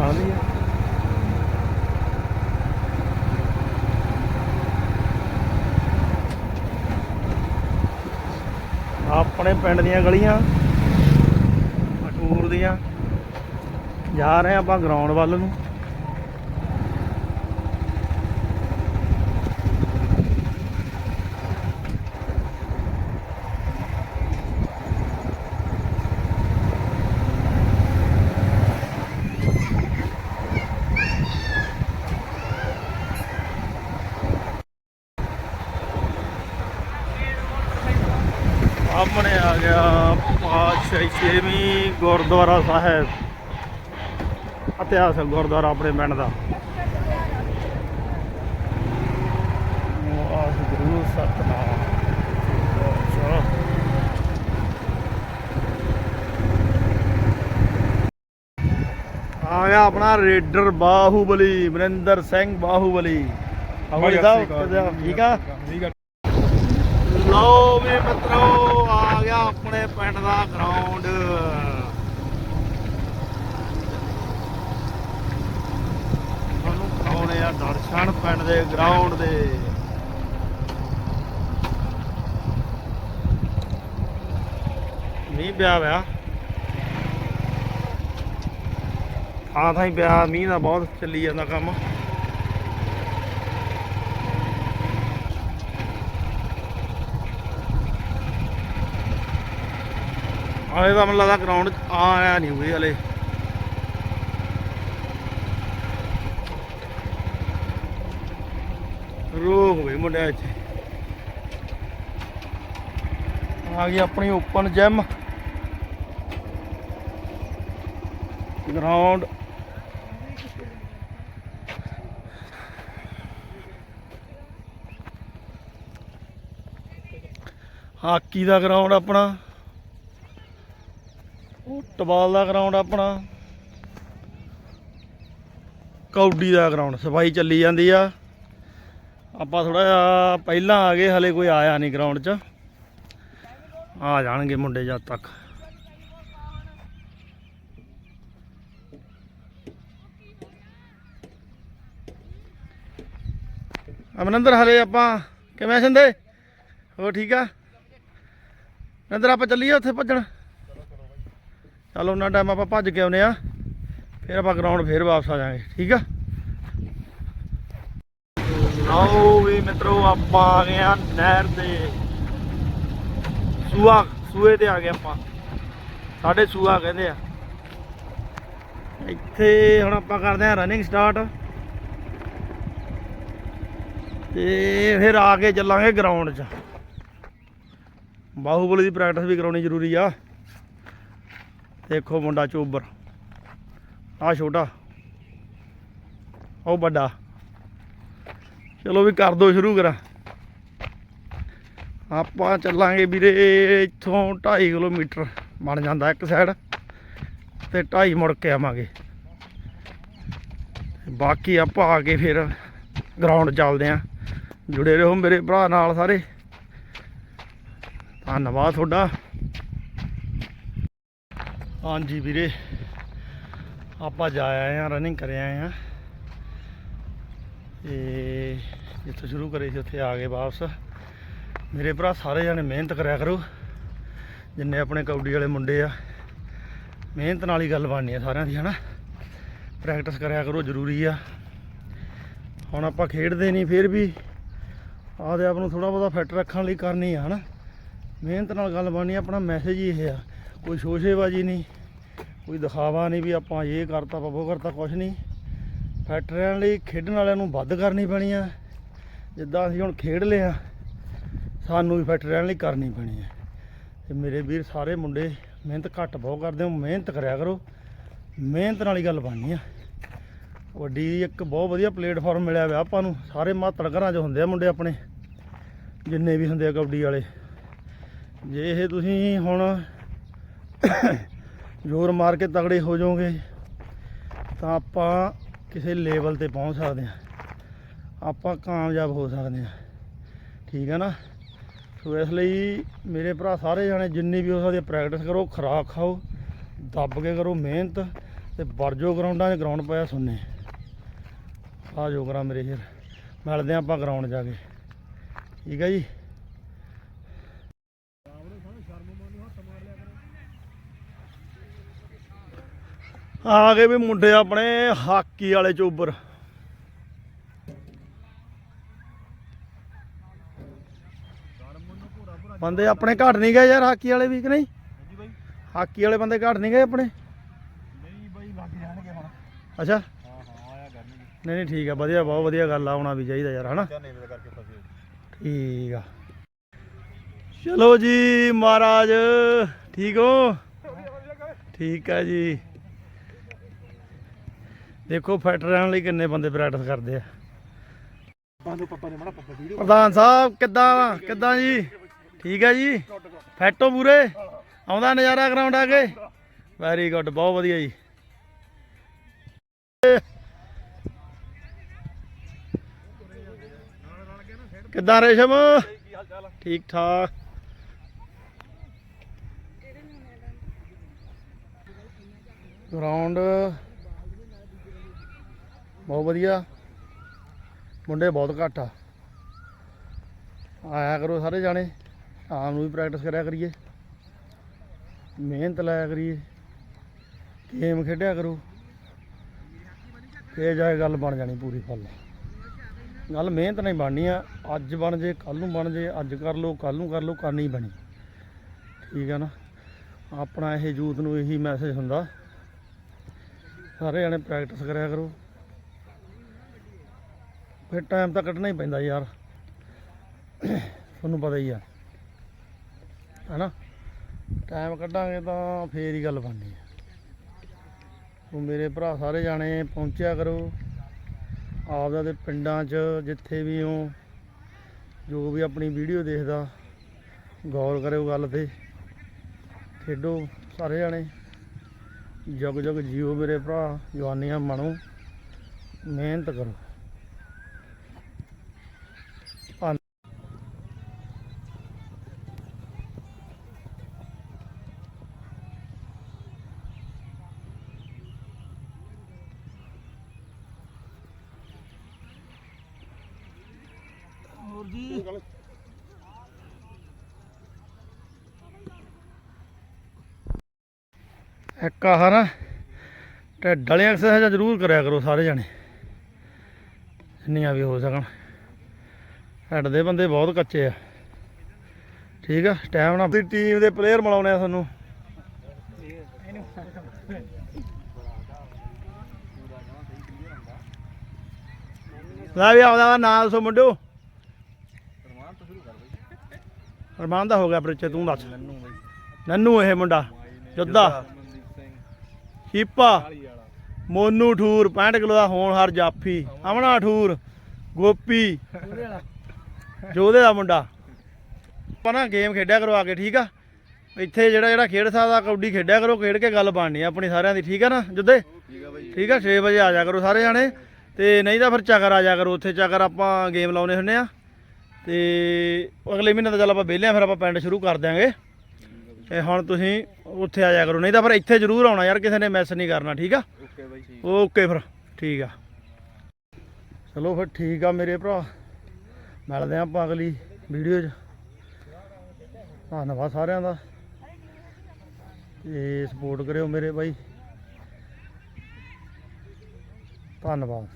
ਆਉਂਦੀ ਆ। ਆਪਣੇ ਪਿੰਡ ਦੀਆਂ ਗਲੀਆਂ ਟੂਰ ਦੀਆਂ। ਜਾ ਰਹੇ ਆਪਾਂ ਗਰਾਊਂਡ ਵੱਲ ਨੂੰ। ਸਾਹਮਣੇ ਆ ਗਿਆ ਪਾਤਸ਼ਾਹੀ ਛੇਵੀਂ ਗੁਰਦੁਆਰਾ ਸਾਹਿਬ। ਇਤਿਹਾਸਕ ਗੁਰਦੁਆਰਾ ਆਪਣੇ ਪਿੰਡ ਦਾ। ਵਾਹਿਗੁਰੂ ਸਤਨਾਮ। ਚਲੋ ਆ ਗਿਆ ਆਪਣਾ ਰੇਡਰ ਬਾਹੂਬਲੀ ਮਨਿੰਦਰ ਸਿੰਘ ਬਾਹੂਬਲੀ। ਬਾਹੂਬਲੀ ਸਾਹਿਬ? ਠੀਕ ਆ? ਲਓ ਵੀ ਮਿੱਤਰੋ ਆਪਣੇ ਪਿੰਡ ਦਾ ਗਰਾਊਂਡ ਤੁਹਾਨੂੰ ਕਰਾਉਣੇ ਆ ਦਰਸ਼ਨ ਪਿੰਡ ਦੇ ਗਰਾਊਂਡ ਦੇ। ਮੀਂਹ ਪਿਆ ਵਿਆ ਥਾਂ ਥਾਂ ਹੀ ਪਿਆ, ਮੀਂਹ ਦਾ ਬਹੁਤ ਚੱਲੀ ਜਾਂਦਾ ਕੰਮ। ਆਲੇ ਤਾਂ ਮੈਨੂੰ ਲੱਗਦਾ ਗਰਾਊਂਡ ਆਇਆ ਨਹੀਂ ਹੋਈ ਹਲੇ। ਰੋਕ ਹੋਈ ਮੁੰਡਿਆਂ ਇੱਥੇ। ਆ ਗਈ ਆਪਣੀ ਓਪਨ ਜਿਮ ਗਰਾਊਂਡ ਹਾਕੀ ਦਾ ਗਰਾਊਂਡ ਆਪਣਾ। ਫੁੱਟਬਾਲ ਦਾ ਗਰਾਊਂਡ ਆਪਣਾ। ਕੌਡੀ ਦਾ ਗਰਾਊਂਡ ਸਫ਼ਾਈ ਚੱਲੀ ਜਾਂਦੀ ਆ। ਆਪਾਂ ਥੋੜਾ ਜਿਹਾ ਪਹਿਲਾਂ ਆ ਗਏ, ਹਲੇ ਕੋਈ ਆਇਆ ਨਹੀਂ ਗਰਾਊਂਡ 'ਚ। ਆ ਜਾਣਗੇ ਮੁੰਡੇ ਜਦ ਤੱਕ। ਅਮਨੰਦਰ, ਹਲੇ ਆਪਾਂ ਕਿਵੇਂ ਸੰਦੇ? ਹੋ ਠੀਕ ਆ? ਨੰਦਰ ਆਪਾਂ ਚੱਲੀਏ ਉੱਥੇ ਭੱਜਣ। ਚਲ ਉਹਨਾਂ ਟਾਈਮ ਆਪਾਂ ਭੱਜ ਕੇ ਆਉਨੇ ਆ ਫਿਰ ਆਪਾਂ ਗਰਾਊਂਡ ਫੇਰ ਵਾਪਸ ਆ ਜਾਾਂਗੇ ਠੀਕ ਆ? ਆਓ ਵੀ ਮਿੱਤਰੋ, ਆਪਾਂ ਆ ਗਏ ਆ ਨਹਿਰ ਤੇ ਸੂਆ, ਸੂਏ ਤੇ ਆ ਗਏ ਆਪਾਂ। ਸਾਡੇ ਸੂਆ ਕਹਿੰਦੇ ਆ। ਇੱਥੇ ਹੁਣ ਆਪਾਂ ਕਰਦੇ ਆ ਰਨਿੰਗ ਸਟਾਰਟ ਤੇ ਫਿਰ ਆ ਕੇ ਚੱਲਾਂਗੇ ਗਰਾਊਂਡ 'ਚ। ਬਾਹੂਬਲੀ ਦੀ ਪ੍ਰੈਕਟਿਸ ਵੀ ਕਰਾਉਣੀ ਜ਼ਰੂਰੀ ਆ। ਦੇਖੋ ਮੁੰਡਾ ਚੋਬਰ ਆ ਛੋਟਾ। ਉਹ ਵੱਡਾ। ਚਲੋ ਵੀ ਕਰ ਦੋ ਸ਼ੁਰੂ ਕਰਾਂ। ਆਪਾਂ ਚੱਲਾਂਗੇ ਵੀਰੇ, ਇੱਥੋਂ 2.5 ਕਿਲੋਮੀਟਰ ਬਣ ਜਾਂਦਾ ਇੱਕ ਸਾਈਡ ਤੇ 2.5 ਮੁੜ ਕੇ ਆਵਾਂਗੇ। ਬਾਕੀ ਆਪਾਂ ਆ ਕੇ ਫਿਰ ਗਰਾਊਂਡ ਚੱਲਦੇ ਆਂ। ਜੁੜੇ ਰਹੋ ਮੇਰੇ ਭਰਾ ਨਾਲ ਸਾਰੇ। ਧੰਨਵਾਦ ਤੁਹਾਡਾ। ਹਾਂਜੀ ਵੀਰੇ, ਆਪਾਂ ਜਾ ਆਏ ਆ ਰਨਿੰਗ ਕਰ ਆਏ ਆ ਤੇ ਜਿੱਥੋਂ ਸ਼ੁਰੂ ਕਰੇ ਸੀ, ਉੱਥੇ ਆ ਗਏ ਵਾਪਸ। ਮੇਰੇ ਭਰਾ ਸਾਰੇ ਜਣੇ ਮਿਹਨਤ ਕਰਿਆ ਕਰੋ, ਜਿੰਨੇ ਆਪਣੇ ਕੌਡੀ ਵਾਲੇ ਮੁੰਡੇ ਆ। ਮਿਹਨਤ ਨਾਲ ਹੀ ਗੱਲ ਬਣਨੀ ਆ ਸਾਰਿਆਂ ਦੀ, ਹਨਾ? ਪ੍ਰੈਕਟਿਸ ਕਰਿਆ ਕਰੋ, ਜ਼ਰੂਰੀ ਆ। ਹੁਣ ਆਪਾਂ ਖੇਡਦੇ ਨਹੀਂ, ਫਿਰ ਵੀ ਆਪਦੇ ਆਪ ਨੂੰ ਥੋੜਾ ਬਹੁਤਾ ਫਿੱਟ ਰੱਖਣ ਲਈ ਕਰਨੀ ਆ, ਹਨਾ? ਮਿਹਨਤ ਨਾਲ ਗੱਲ ਬਣਨੀ ਆਪਣਾ ਮੈਸੇਜ ਹੀ ਇਹ ਆ। ਕੋਈ ਸ਼ੋਸ਼ੇਬਾਜ਼ੀ ਨਹੀਂ। ਕੋਈ ਦਿਖਾਵਾ ਨਹੀਂ ਵੀ ਆਪਾਂ ਇਹ ਕਰਤਾ, ਆਪਾਂ ਉਹ ਕਰਤਾ, ਕੁਛ ਨਹੀਂ। ਫੈਕਟਰੀਆਂ ਲਈ ਖੇਡਣ ਵਾਲਿਆਂ ਨੂੰ ਵੱਧ ਕਰਨੀ ਪੈਣੀ ਆ। ਜਿੱਦਾਂ ਅਸੀਂ ਹੁਣ ਖੇਡ ਲਿਆ ਸਾਨੂੰ ਵੀ ਫਿੱਟ ਰਹਿਣ ਲਈ ਕਰਨੀ ਪੈਣੀ ਹੈ ਤੇ ਮੇਰੇ ਵੀਰ ਸਾਰੇ ਮੁੰਡੇ, ਮਿਹਨਤ ਘੱਟ ਬਹੁਤ ਕਰਦੇ ਹੋ, ਮਿਹਨਤ ਕਰਿਆ ਕਰੋ। ਮਿਹਨਤ ਨਾਲ ਹੀ ਗੱਲ ਬਣਨੀ ਆ। ਵੱਡੀ ਇੱਕ ਬਹੁਤ ਵਧੀਆ ਪਲੇਟਫਾਰਮ ਮਿਲਿਆ ਵਾ ਆਪਾਂ ਨੂੰ। ਸਾਰੇ ਮਾਤੜ ਘਰਾਂ 'ਚ ਹੁੰਦੇ ਆ ਮੁੰਡੇ ਆਪਣੇ, ਜਿੰਨੇ ਵੀ ਹੁੰਦੇ ਆ ਕਬੱਡੀ ਵਾਲੇ। ਜੇ ਇਹ ਤੁਸੀਂ ਹੁਣ ਜ਼ੋਰ ਮਾਰ ਕੇ ਤਗੜੇ ਹੋ ਜਾਓਗੇ ਤਾਂ ਆਪਾਂ ਕਿਸੇ ਲੈਵਲ ਤੇ ਪਹੁੰਚ ਸਕਦੇ ਹਾਂ। ਆਪਾਂ ਕਾਮਯਾਬ ਹੋ ਸਕਦੇ ਹਾਂ। ਠੀਕ ਹੈ ਨਾ? ਸੋ ਇਸ ਲਈ ਮੇਰੇ ਭਰਾ ਸਾਰੇ ਜਾਣੇ ਜਿੰਨੀ ਵੀ ਹੋ ਸਕਦੀ ਪ੍ਰੈਕਟਿਸ ਕਰੋ, ਖੁਰਾਕ ਖਾਓ, ਦੱਬ ਕੇ ਕਰੋ ਮਿਹਨਤ ਤੇ ਵਰਜੋ ਗਰਾਊਂਡਾਂ 'ਚ ਗਰਾਊਂਡ ਪਿਆ ਸੁਣਨੇ। ਆ ਜੋ ਕਰਾਂ ਮੇਰੇ ਫਿਰ ਮਿਲਦੇ ਹਾਂ ਆਪਾਂ ਗਰਾਊਂਡ ਜਾ ਕੇ। ਠੀਕ ਹੈ ਜੀ? ਆ ਗਏ ਵੀ ਮੁੰਡੇ ਆਪਣੇ ਹਾਕੀ ਵਾਲੇ ਚੋਬਰ ਬੰਦੇ ਆਪਣੇ ਘੱਟ ਨਹੀਂ ਗਏ ਯਾਰ ਹਾਕੀ ਵਾਲੇ ਵੀ ਕਿ ਨਹੀਂ? ਹਾਂਜੀ ਬਾਈ। ਹਾਕੀ ਵਾਲੇ ਬੰਦੇ ਘੱਟ ਨਹੀਂ ਗਏ ਆਪਣੇ? ਨਹੀਂ ਬਾਈ ਲੱਗ ਜਾਣਗੇ ਹੁਣ। ਅੱਛਾ। ਨਹੀਂ ਨਹੀਂ ਠੀਕ ਆ ਵਧੀਆ ਬਹੁਤ ਵਧੀਆ ਗੱਲ ਆ ਆਉਣਾ ਵੀ ਚਾਹੀਦਾ ਯਾਰ ਹਨਾ? ਠੀਕ ਆ। ਚਲੋ ਜੀ ਮਹਾਰਾਜ ਠੀਕ ਹੋ? ਠੀਕ ਆ ਜੀ। ਦੇਖੋ ਫੈਟਰਾਂ ਲਈ ਕਿੰਨੇ ਬੰਦੇ ਪ੍ਰੈਕਟਿਸ ਕਰਦੇ ਆ। ਪ੍ਰਧਾਨ ਸਾਹਿਬ ਕਿੱਦਾਂ ਕਿੱਦਾਂ ਜੀ? ਠੀਕ ਆ ਜੀ? ਫੈਟੋ ਪੂਰੇ? ਆਉਂਦਾ ਨਜ਼ਾਰਾ ਗਰਾਊਂਡ ਆ ਕੇ? ਵੈਰੀ ਗੁੱਡ ਬਹੁਤ ਵਧੀਆ ਜੀ। ਕਿੱਦਾਂ ਰੇਸ਼ਮ? ਠੀਕ ਠਾਕ। ਗਰਾਊਂਡ ਬਹੁਤ ਵਧੀਆ। ਮੁੰਡੇ ਬਹੁਤ ਘੱਟ ਆ। ਆਇਆ ਕਰੋ ਸਾਰੇ ਜਾਣੇ। ਆਮ ਨੂੰ ਵੀ ਪ੍ਰੈਕਟਿਸ ਕਰਿਆ ਕਰੀਏ। ਮਿਹਨਤ ਲਾਇਆ ਕਰੀਏ। ਗੇਮ ਖੇਡਿਆ ਕਰੋ। ਇਹ ਜਾ ਗੱਲ ਬਣ ਜਾਣੀ ਪੂਰੀ ਫਲ ਗੱਲ ਮਿਹਨਤ ਨਹੀਂ ਬਣਨੀ ਆ। ਅੱਜ ਬਣ ਜੇ ਕੱਲ ਨੂੰ ਬਣ ਜੇ, ਅੱਜ ਕਰ ਲਓ ਕੱਲ ਨੂੰ ਕਰ ਲਓ, ਕਰਨੀ ਬਣੀ ਠੀਕ ਆ ਨਾ? ਆਪਣਾ ਇਹ ਯੂਥ ਨੂੰ ਇਹੀ ਮੈਸੇਜ ਹੁੰਦਾ। ਸਾਰੇ ਜਣੇ ਪ੍ਰੈਕਟਿਸ ਕਰਿਆ ਕਰੋ। ਫਿਰ ਟਾਈਮ ਤਾਂ ਕੱਢਣਾ ਹੀ ਪੈਂਦਾ ਯਾਰ। ਤੁਹਾਨੂੰ ਪਤਾ ਹੀ ਆ। ਹੈਨਾ? ਟਾਈਮ ਕੱਢਾਂਗੇ ਤਾਂ ਫੇਰ ਹੀ ਗੱਲ ਬਣਨੀ ਹੈ ਉਹ ਮੇਰੇ ਭਰਾ ਸਾਰੇ ਜਾਣੇ ਪਹੁੰਚਿਆ ਕਰੋ। ਆਪਦਾ ਦੇ ਪਿੰਡਾਂ 'ਚ ਜਿੱਥੇ ਵੀ ਹੋ, ਜੋ ਵੀ ਆਪਣੀ ਵੀਡੀਓ ਦੇਖਦਾ, ਗੌਰ ਕਰਿਓ ਗੱਲ ਤੇ। ਖੇਡੋ ਸਾਰੇ ਜਾਣੇ। ਜਗ ਜਗ ਜੀਓ ਮੇਰੇ ਭਰਾ, ਜਵਾਨੀਆਂ ਮਾਣੋ ਮਿਹਨਤ ਕਰੋ। ਇੱਕ ਆਹ ਨਾ ਢਿੱਡ ਵਾਲੀਆਂ ਐਕਸਰਸਾਈਜ਼ਾਂ ਜ਼ਰੂਰ ਕਰਿਆ ਕਰੋ ਸਾਰੇ ਜਣੇ। ਜਿੰਨੀਆਂ ਵੀ ਹੋ ਸਕਣ। ਢਿੱਡ ਦੇ ਬੰਦੇ ਬਹੁਤ ਕੱਚੇ ਆ। ਠੀਕ ਆ ਟਾਈਮ ਨਾਲ ਟੀਮ ਦੇ ਪਲੇਅਰ ਮਿਲਾਉਣੇ ਆ ਤੁਹਾਨੂੰ। ਲੈ ਵੀ ਆਉਂਦਾ ਵਾ ਨਾਲ ਸੋ ਮੁੰਡਿਓ। ਫਰਮਾਨ ਦਾ। ਹੋ ਗਿਆ ਪਰਿਚੈ, ਤੂੰ ਦੱਸ। ਨੰਨੂ ਇਹ ਮੁੰਡਾ ਜੋਧਾ ਹੀਪਾ ਮੋਨੂ ਠੂਰ 65 ਕਿਲੋ ਦਾ ਹੋਣਹਾਰ ਜਾਫੀ ਅਮਨਾ ਠੂਰ, ਗੋਪੀ, ਜੋਧੇ ਦਾ ਮੁੰਡਾ। ਆਪਾਂ ਨਾ ਗੇਮ ਖੇਡਿਆ ਕਰੋ ਆ ਕੇ, ਠੀਕ ਆ? ਇੱਥੇ ਜਿਹੜਾ ਜਿਹੜਾ ਖੇਡ ਸਕਦਾ, ਕਬੱਡੀ ਖੇਡਿਆ ਕਰੋ, ਖੇਡ ਕੇ ਗੱਲ ਬਣਨੀ ਆ ਆਪਣੀ ਸਾਰਿਆਂ ਦੀ, ਠੀਕ ਆ ਨਾ ਜੁੱਦੇ ਠੀਕ ਆ ਬਾਈ ਠੀਕ ਆ 6 ਵਜੇ ਆ ਜਾ ਕਰੋ ਸਾਰੇ ਜਾਣੇ, ਤੇ ਨਹੀਂ ਤਾਂ ਫਿਰ ਚੱਕਰ ਆ ਜਾ ਕਰੋ, ਉੱਥੇ ਚੱਕਰ ਆਪਾਂ ਗੇਮ ਲਾਉਨੇ ਹੁੰਨੇ ਆ। ਤੇ ਅਗਲੇ ਮਹੀਨੇ ਤਾਂ ਚੱਲ ਆਪਾਂ ਵਿਹਲੇ ਆ, ਫਿਰ ਆਪਾਂ ਪਿੰਡ ਸ਼ੁਰੂ ਕਰ ਦਿਆਂਗੇ। ਤੇ ਹੁਣ ਤੁਸੀਂ ਉੱਥੇ ਆ ਜਾ ਕਰੋ ਨਹੀਂ ਤਾਂ ਫਿਰ ਇੱਥੇ ਜ਼ਰੂਰ ਆਉਣਾ ਯਾਰ ਕਿਸੇ ਨੇ ਮਿਸ ਨਹੀਂ ਕਰਨਾ ਠੀਕ ਆ? ਓਕੇ ਬਾਈ ਠੀਕ ਓਕੇ ਫਿਰ ਠੀਕ ਆ। ਚਲੋ ਫਿਰ ਠੀਕ ਆ ਮੇਰੇ ਭਰਾ। ਮਿਲਦੇ ਆ ਆਪਾਂ ਅਗਲੀ ਵੀਡੀਓ 'ਚ। ਧੰਨਵਾਦ ਸਾਰਿਆਂ ਦਾ। ਤੇ ਸਪੋਰਟ ਕਰਿਓ ਮੇਰੇ ਬਾਈ। ਧੰਨਵਾਦ।